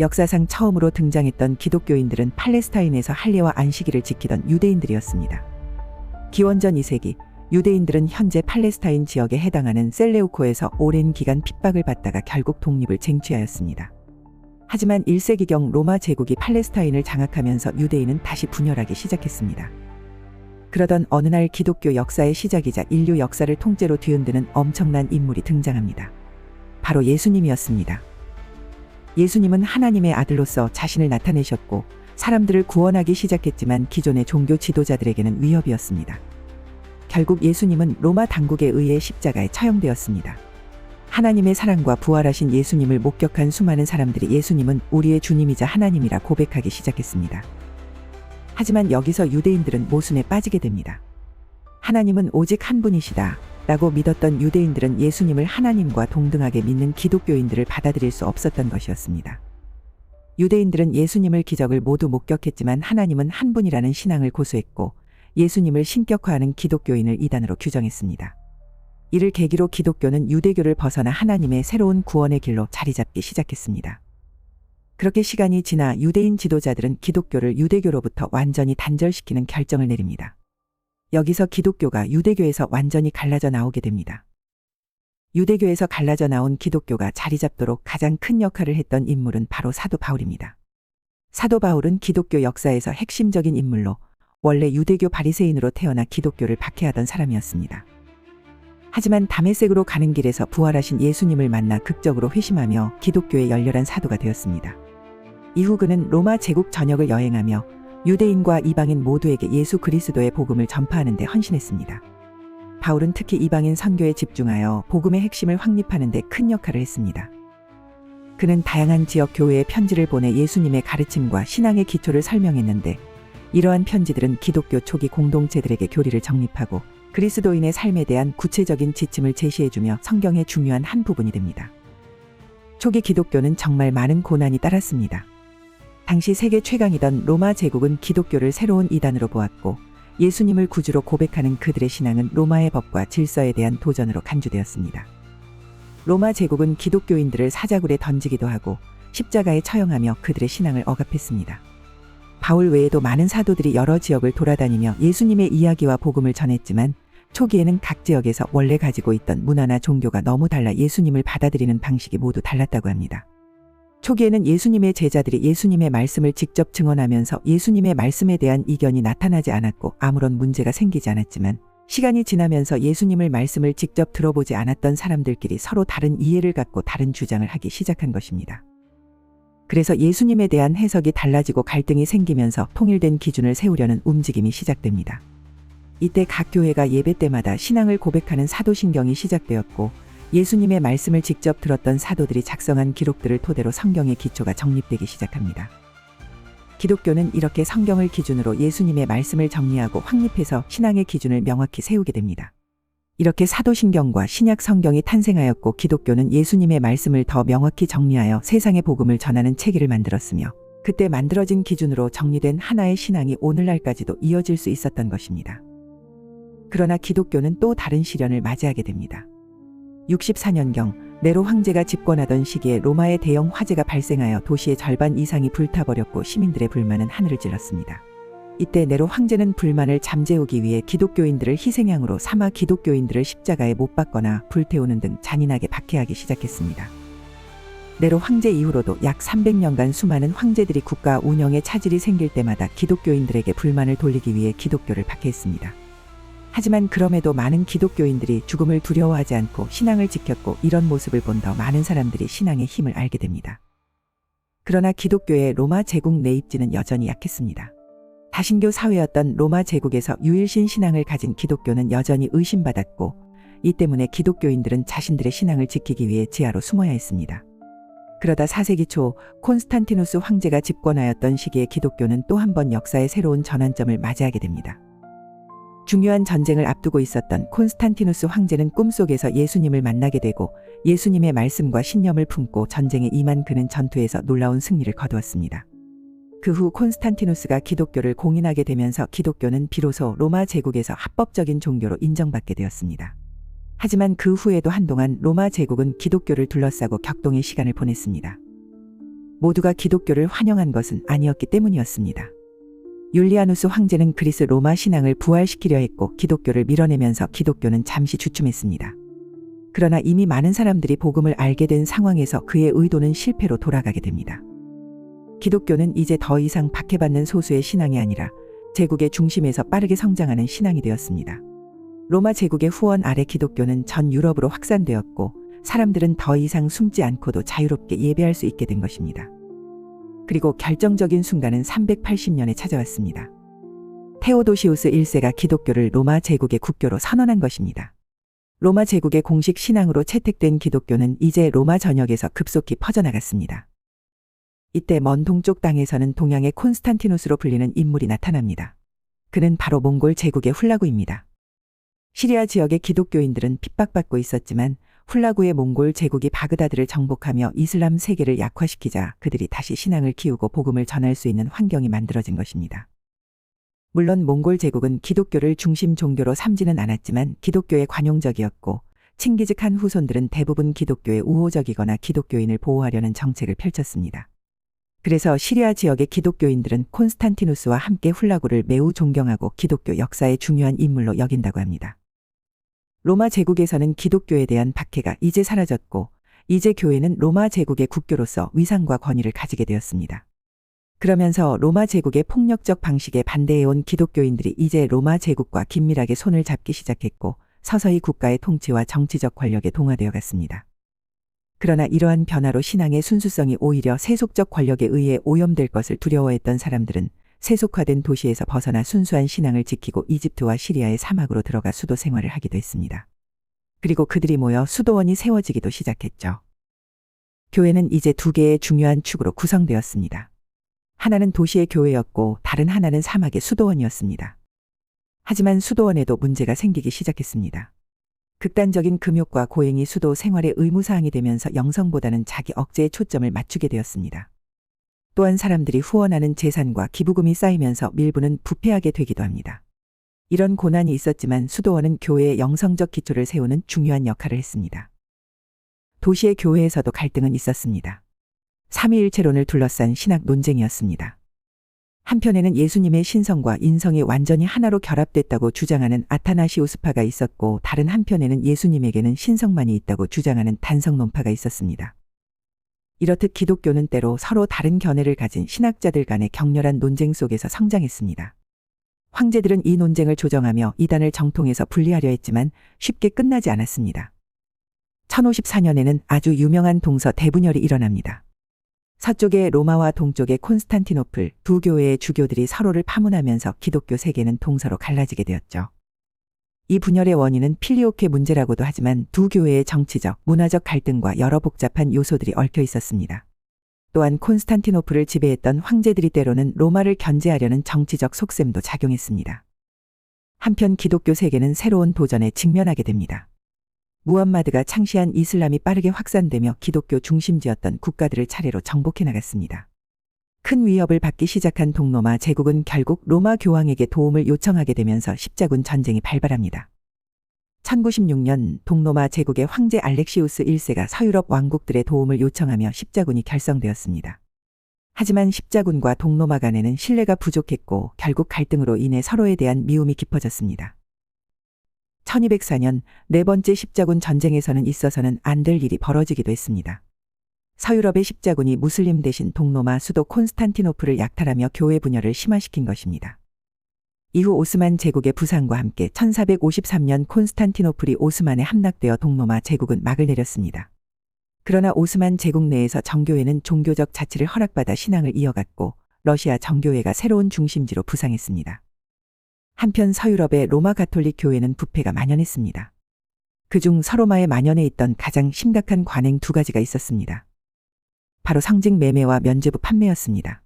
역사상 처음으로 등장했던 기독교인들은 팔레스타인에서 할례와 안식일을 지키던 유대인들이었습니다. 기원전 2세기 유대인들은 현재 팔레스타인 지역에 해당하는 셀레우코에서 오랜 기간 핍박을 받다가 결국 독립을 쟁취하였습니다. 하지만 1세기경 로마 제국이 팔레스타인을 장악하면서 유대인은 다시 분열하기 시작했습니다. 그러던 어느 날 기독교 역사의 시작이자 인류 역사를 통째로 뒤흔드는 엄청난 인물이 등장합니다. 바로 예수님이었습니다. 예수님은 하나님의 아들로서 자신을 나타내셨고 사람들을 구원하기 시작했지만 기존의 종교 지도자들에게는 위협이었습니다. 결국 예수님은 로마 당국에 의해 십자가에 처형되었습니다. 하나님의 사랑과 부활하신 예수님을 목격한 수많은 사람들이 예수님은 우리의 주님이자 하나님이라 고백하기 시작했습니다. 하지만 여기서 유대인들은 모순에 빠지게 됩니다. 하나님은 오직 한 분이시다. 라고 믿었던 유대인들은 예수님을 하나님과 동등하게 믿는 기독교인들을 받아들일 수 없었던 것이었습니다. 유대인들은 예수님을 기적을 모두 목격했지만 하나님은 한 분이라는 신앙을 고수했고 예수님을 신격화하는 기독교인을 이단으로 규정했습니다. 이를 계기로 기독교는 유대교를 벗어나 하나님의 새로운 구원의 길로 자리 잡기 시작했습니다. 그렇게 시간이 지나 유대인 지도자들은 기독교를 유대교로부터 완전히 단절시키는 결정을 내립니다. 여기서 기독교가 유대교에서 완전히 갈라져 나오게 됩니다. 유대교에서 갈라져 나온 기독교가 자리 잡도록 가장 큰 역할을 했던 인물은 바로 사도 바울입니다. 사도 바울은 기독교 역사에서 핵심적인 인물로 원래 유대교 바리새인으로 태어나 기독교를 박해하던 사람이었습니다. 하지만 다메섹으로 가는 길에서 부활하신 예수님을 만나 극적으로 회심하며 기독교의 열렬한 사도가 되었습니다. 이후 그는 로마 제국 전역을 여행하며 유대인과 이방인 모두에게 예수 그리스도의 복음을 전파하는 데 헌신했습니다. 바울은 특히 이방인 선교에 집중하여 복음의 핵심을 확립하는 데 큰 역할을 했습니다. 그는 다양한 지역 교회에 편지를 보내 예수님의 가르침과 신앙의 기초를 설명했는데 이러한 편지들은 기독교 초기 공동체들에게 교리를 정립하고 그리스도인의 삶에 대한 구체적인 지침을 제시해주며 성경의 중요한 한 부분이 됩니다. 초기 기독교는 정말 많은 고난이 따랐습니다. 당시 세계 최강이던 로마 제국은 기독교를 새로운 이단으로 보았고 예수님을 구주로 고백하는 그들의 신앙은 로마의 법과 질서에 대한 도전으로 간주되었습니다. 로마 제국은 기독교인들을 사자굴에 던지기도 하고 십자가에 처형하며 그들의 신앙을 억압했습니다. 바울 외에도 많은 사도들이 여러 지역을 돌아다니며 예수님의 이야기와 복음을 전했지만 초기에는 각 지역에서 원래 가지고 있던 문화나 종교가 너무 달라 예수님을 받아들이는 방식이 모두 달랐다고 합니다. 초기에는 예수님의 제자들이 예수님의 말씀을 직접 증언하면서 예수님의 말씀에 대한 이견이 나타나지 않았고 아무런 문제가 생기지 않았지만 시간이 지나면서 예수님을 말씀을 직접 들어보지 않았던 사람들끼리 서로 다른 이해를 갖고 다른 주장을 하기 시작한 것입니다. 그래서 예수님에 대한 해석이 달라지고 갈등이 생기면서 통일된 기준을 세우려는 움직임이 시작됩니다. 이때 각 교회가 예배 때마다 신앙을 고백하는 사도신경이 시작되었고 예수님의 말씀을 직접 들었던 사도들이 작성한 기록들을 토대로 성경의 기초가 정립되기 시작합니다. 기독교는 이렇게 성경을 기준으로 예수님의 말씀을 정리하고 확립해서 신앙의 기준을 명확히 세우게 됩니다. 이렇게 사도신경과 신약 성경이 탄생하였고 기독교는 예수님의 말씀을 더 명확히 정리하여 세상의 복음을 전하는 체계를 만들었으며 그때 만들어진 기준으로 정리된 하나의 신앙이 오늘날까지도 이어질 수 있었던 것입니다. 그러나 기독교는 또 다른 시련을 맞이하게 됩니다. 64년경 네로 황제가 집권하던 시기에 로마의 대형 화재가 발생하여 도시의 절반 이상이 불타버렸고 시민들의 불만은 하늘을 찔렀습니다. 이때 네로 황제는 불만을 잠재우기 위해 기독교인들을 희생양으로 삼아 기독교인들을 십자가에 못 박거나 불태우는 등 잔인하게 박해하기 시작했습니다. 네로 황제 이후로도 약 300년간 수많은 황제들이 국가 운영에 차질이 생길 때마다 기독교인들에게 불만을 돌리기 위해 기독교를 박해했습니다. 하지만 그럼에도 많은 기독교인들이 죽음을 두려워하지 않고 신앙을 지켰고 이런 모습을 본 더 많은 사람들이 신앙의 힘을 알게 됩니다. 그러나 기독교의 로마 제국 내입지는 여전히 약했습니다. 다신교 사회였던 로마 제국에서 유일신 신앙을 가진 기독교는 여전히 의심받았고 이 때문에 기독교인들은 자신들의 신앙을 지키기 위해 지하로 숨어야 했습니다. 그러다 4세기 초 콘스탄티누스 황제가 집권하였던 시기에 기독교는 또 한 번 역사의 새로운 전환점을 맞이하게 됩니다. 중요한 전쟁을 앞두고 있었던 콘스탄티누스 황제는 꿈속에서 예수님을 만나게 되고 예수님의 말씀과 신념을 품고 전쟁에 임한 그는 전투에서 놀라운 승리를 거두었습니다. 그 후 콘스탄티누스가 기독교를 공인하게 되면서 기독교는 비로소 로마 제국에서 합법적인 종교로 인정받게 되었습니다. 하지만 그 후에도 한동안 로마 제국은 기독교를 둘러싸고 격동의 시간을 보냈습니다. 모두가 기독교를 환영한 것은 아니었기 때문이었습니다. 율리아누스 황제는 그리스 로마 신앙을 부활시키려 했고 기독교를 밀어내면서 기독교는 잠시 주춤했습니다. 그러나 이미 많은 사람들이 복음을 알게 된 상황에서 그의 의도는 실패로 돌아가게 됩니다. 기독교는 이제 더 이상 박해받는 소수의 신앙이 아니라 제국의 중심에서 빠르게 성장하는 신앙이 되었습니다. 로마 제국의 후원 아래 기독교는 전 유럽으로 확산되었고 사람들은 더 이상 숨지 않고도 자유롭게 예배할 수 있게 된 것입니다. 그리고 결정적인 순간은 380년에 찾아왔습니다. 테오도시우스 1세가 기독교를 로마 제국의 국교로 선언한 것입니다. 로마 제국의 공식 신앙으로 채택된 기독교는 이제 로마 전역에서 급속히 퍼져나갔습니다. 이때 먼 동쪽 땅에서는 동양의 콘스탄티누스로 불리는 인물이 나타납니다. 그는 바로 몽골 제국의 훌라구입니다. 시리아 지역의 기독교인들은 핍박받고 있었지만 훌라구의 몽골 제국이 바그다드를 정복하며 이슬람 세계를 약화시키자 그들이 다시 신앙을 키우고 복음을 전할 수 있는 환경이 만들어진 것입니다. 물론 몽골 제국은 기독교를 중심 종교로 삼지는 않았지만 기독교에 관용적이었고 칭기즈칸 후손들은 대부분 기독교에 우호적이거나 기독교인을 보호하려는 정책을 펼쳤습니다. 그래서 시리아 지역의 기독교인들은 콘스탄티누스와 함께 훌라구를 매우 존경하고 기독교 역사의 중요한 인물로 여긴다고 합니다. 로마 제국에서는 기독교에 대한 박해가 이제 사라졌고 이제 교회는 로마 제국의 국교로서 위상과 권위를 가지게 되었습니다. 그러면서 로마 제국의 폭력적 방식에 반대해온 기독교인들이 이제 로마 제국과 긴밀하게 손을 잡기 시작했고 서서히 국가의 통치와 정치적 권력에 동화되어 갔습니다. 그러나 이러한 변화로 신앙의 순수성이 오히려 세속적 권력에 의해 오염될 것을 두려워했던 사람들은 세속화된 도시에서 벗어나 순수한 신앙을 지키고 이집트와 시리아의 사막으로 들어가 수도 생활을 하기도 했습니다. 그리고 그들이 모여 수도원이 세워지기도 시작했죠. 교회는 이제 두 개의 중요한 축으로 구성되었습니다. 하나는 도시의 교회였고 다른 하나는 사막의 수도원이었습니다. 하지만 수도원에도 문제가 생기기 시작했습니다. 극단적인 금욕과 고행이 수도 생활의 의무사항이 되면서 영성보다는 자기 억제에 초점을 맞추게 되었습니다. 또한 사람들이 후원하는 재산과 기부금이 쌓이면서 밀부는 부패하게 되기도 합니다. 이런 고난이 있었지만 수도원은 교회의 영성적 기초를 세우는 중요한 역할을 했습니다. 도시의 교회에서도 갈등은 있었습니다. 삼위일체론을 둘러싼 신학 논쟁이었습니다. 한편에는 예수님의 신성과 인성이 완전히 하나로 결합됐다고 주장하는 아타나시오스파가 있었고 다른 한편에는 예수님에게는 신성만이 있다고 주장하는 단성론파가 있었습니다. 이렇듯 기독교는 때로 서로 다른 견해를 가진 신학자들 간의 격렬한 논쟁 속에서 성장했습니다. 황제들은 이 논쟁을 조정하며 이단을 정통에서 분리하려 했지만 쉽게 끝나지 않았습니다. 1054년에는 아주 유명한 동서 대분열이 일어납니다. 서쪽의 로마와 동쪽의 콘스탄티노플 두 교회의 주교들이 서로를 파문하면서 기독교 세계는 동서로 갈라지게 되었죠. 이 분열의 원인은 필리오케 문제라고도 하지만 두 교회의 정치적, 문화적 갈등과 여러 복잡한 요소들이 얽혀 있었습니다. 또한 콘스탄티노플을 지배했던 황제들이 때로는 로마를 견제하려는 정치적 속셈도 작용했습니다. 한편 기독교 세계는 새로운 도전에 직면하게 됩니다. 무함마드가 창시한 이슬람이 빠르게 확산되며 기독교 중심지였던 국가들을 차례로 정복해 나갔습니다. 큰 위협을 받기 시작한 동로마 제국은 결국 로마 교황에게 도움을 요청하게 되면서 십자군 전쟁이 발발합니다. 1096년 동로마 제국의 황제 알렉시우스 1세가 서유럽 왕국들의 도움을 요청하며 십자군이 결성되었습니다. 하지만 십자군과 동로마 간에는 신뢰가 부족했고 결국 갈등으로 인해 서로에 대한 미움이 깊어졌습니다. 1204년 네 번째 십자군 전쟁에서는 있어서는 안 될 일이 벌어지기도 했습니다. 서유럽의 십자군이 무슬림 대신 동로마 수도 콘스탄티노플을 약탈하며 교회 분열을 심화시킨 것입니다. 이후 오스만 제국의 부상과 함께 1453년 콘스탄티노플이 오스만에 함락되어 동로마 제국은 막을 내렸습니다. 그러나 오스만 제국 내에서 정교회는 종교적 자치를 허락받아 신앙을 이어갔고 러시아 정교회가 새로운 중심지로 부상했습니다. 한편 서유럽의 로마 가톨릭 교회는 부패가 만연했습니다. 그중 서로마에 만연해 있던 가장 심각한 관행 두 가지가 있었습니다. 바로 성직 매매와 면죄부 판매였습니다.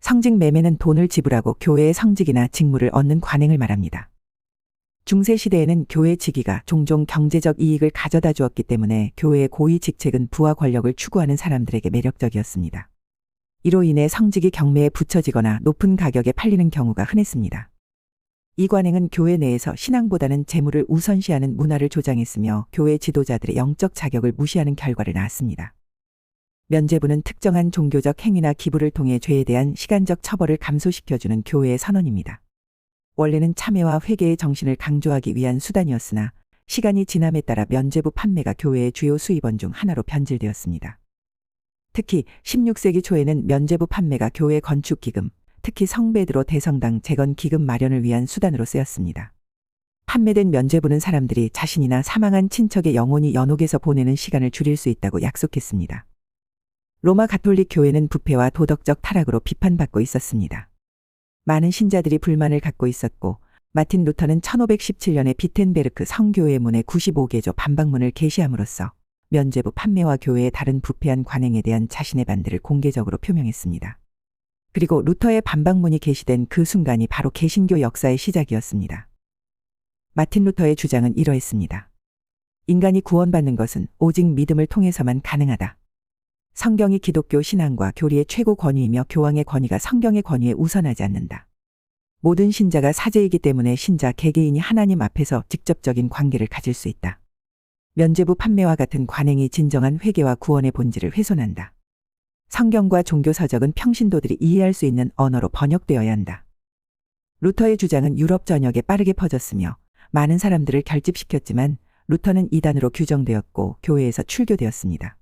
성직 매매는 돈을 지불하고 교회의 성직이나 직무를 얻는 관행을 말합니다. 중세 시대에는 교회 직위가 종종 경제적 이익을 가져다 주었기 때문에 교회의 고위 직책은 부와 권력을 추구하는 사람들에게 매력적이었습니다. 이로 인해 성직이 경매에 붙여지거나 높은 가격에 팔리는 경우가 흔했습니다. 이 관행은 교회 내에서 신앙보다는 재물을 우선시하는 문화를 조장했으며 교회 지도자들의 영적 자격을 무시하는 결과를 낳았습니다. 면죄부는 특정한 종교적 행위나 기부를 통해 죄에 대한 시간적 처벌을 감소시켜주는 교회의 선언입니다. 원래는 참회와 회개의 정신을 강조하기 위한 수단이었으나 시간이 지남에 따라 면죄부 판매가 교회의 주요 수입원 중 하나로 변질되었습니다. 특히 16세기 초에는 면죄부 판매가 교회 건축 기금, 특히 성베드로 대성당 재건 기금 마련을 위한 수단으로 쓰였습니다. 판매된 면죄부는 사람들이 자신이나 사망한 친척의 영혼이 연옥에서 보내는 시간을 줄일 수 있다고 약속했습니다. 로마 가톨릭 교회는 부패와 도덕적 타락으로 비판받고 있었습니다. 많은 신자들이 불만을 갖고 있었고 마틴 루터는 1517년에 비텐베르크 성교회 문에 95개조 반박문을 게시함으로써 면죄부 판매와 교회의 다른 부패한 관행에 대한 자신의 반대를 공개적으로 표명했습니다. 그리고 루터의 반박문이 게시된 그 순간이 바로 개신교 역사의 시작이었습니다. 마틴 루터의 주장은 이러했습니다. 인간이 구원받는 것은 오직 믿음을 통해서만 가능하다. 성경이 기독교 신앙과 교리의 최고 권위이며 교황의 권위가 성경의 권위에 우선하지 않는다. 모든 신자가 사제이기 때문에 신자 개개인이 하나님 앞에서 직접적인 관계를 가질 수 있다. 면죄부 판매와 같은 관행이 진정한 회개와 구원의 본질을 훼손한다. 성경과 종교 서적은 평신도들이 이해할 수 있는 언어로 번역되어야 한다. 루터의 주장은 유럽 전역에 빠르게 퍼졌으며 많은 사람들을 결집시켰지만 루터는 이단으로 규정되었고 교회에서 출교되었습니다.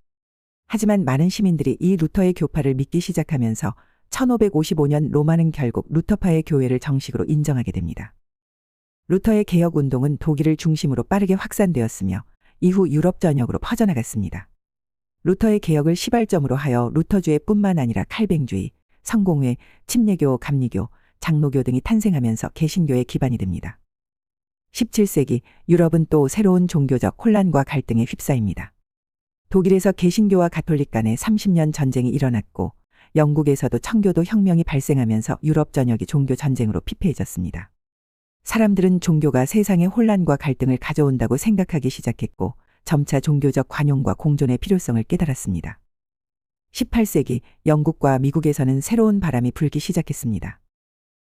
하지만 많은 시민들이 이 루터의 교파를 믿기 시작하면서 1555년 로마는 결국 루터파의 교회를 정식으로 인정하게 됩니다. 루터의 개혁 운동은 독일을 중심으로 빠르게 확산되었으며 이후 유럽 전역으로 퍼져나갔습니다. 루터의 개혁을 시발점으로 하여 루터주의 뿐만 아니라 칼뱅주의, 성공회, 침례교, 감리교, 장로교 등이 탄생하면서 개신교의 기반이 됩니다. 17세기 유럽은 또 새로운 종교적 혼란과 갈등에 휩싸입니다. 독일에서 개신교와 가톨릭 간의 30년 전쟁이 일어났고 영국에서도 청교도 혁명이 발생하면서 유럽 전역이 종교 전쟁으로 피폐해졌습니다. 사람들은 종교가 세상의 혼란과 갈등을 가져온다고 생각하기 시작했고 점차 종교적 관용과 공존의 필요성을 깨달았습니다. 18세기 영국과 미국에서는 새로운 바람이 불기 시작했습니다.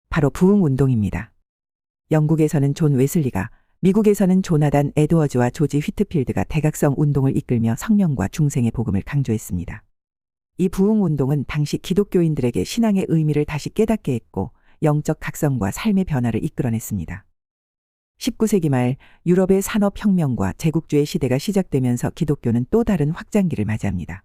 바로 부흥 운동입니다. 영국에서는 존 웨슬리가 미국에서는 조나단 에드워즈와 조지 휘트필드가 대각성 운동을 이끌며 성령과 중생의 복음을 강조했습니다. 이 부흥 운동은 당시 기독교인들에게 신앙의 의미를 다시 깨닫게 했고 영적 각성과 삶의 변화를 이끌어냈습니다. 19세기 말 유럽의 산업혁명과 제국주의 시대가 시작되면서 기독교는 또 다른 확장기를 맞이합니다.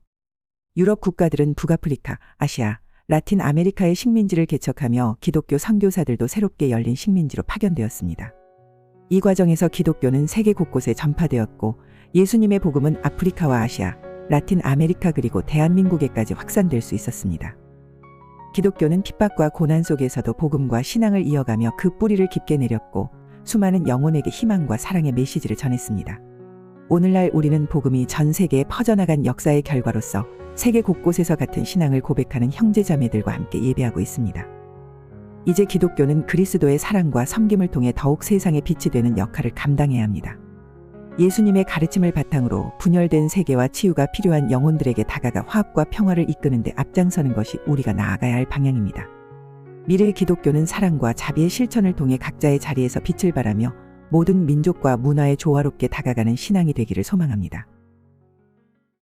유럽 국가들은 북아프리카, 아시아, 라틴 아메리카의 식민지를 개척하며 기독교 선교사들도 새롭게 열린 식민지로 파견되었습니다. 이 과정에서 기독교는 세계 곳곳에 전파되었고 예수님의 복음은 아프리카와 아시아, 라틴 아메리카 그리고 대한민국에까지 확산될 수 있었습니다. 기독교는 핍박과 고난 속에서도 복음과 신앙을 이어가며 그 뿌리를 깊게 내렸고 수많은 영혼에게 희망과 사랑의 메시지를 전했습니다. 오늘날 우리는 복음이 전 세계에 퍼져나간 역사의 결과로서 세계 곳곳에서 같은 신앙을 고백하는 형제자매들과 함께 예배하고 있습니다. 이제 기독교는 그리스도의 사랑과 섬김을 통해 더욱 세상의 빛이 되는 역할을 감당해야 합니다. 예수님의 가르침을 바탕으로 분열된 세계와 치유가 필요한 영혼들에게 다가가 화합과 평화를 이끄는데 앞장서는 것이 우리가 나아가야 할 방향입니다. 미래의 기독교는 사랑과 자비의 실천을 통해 각자의 자리에서 빛을 발하며 모든 민족과 문화에 조화롭게 다가가는 신앙이 되기를 소망합니다.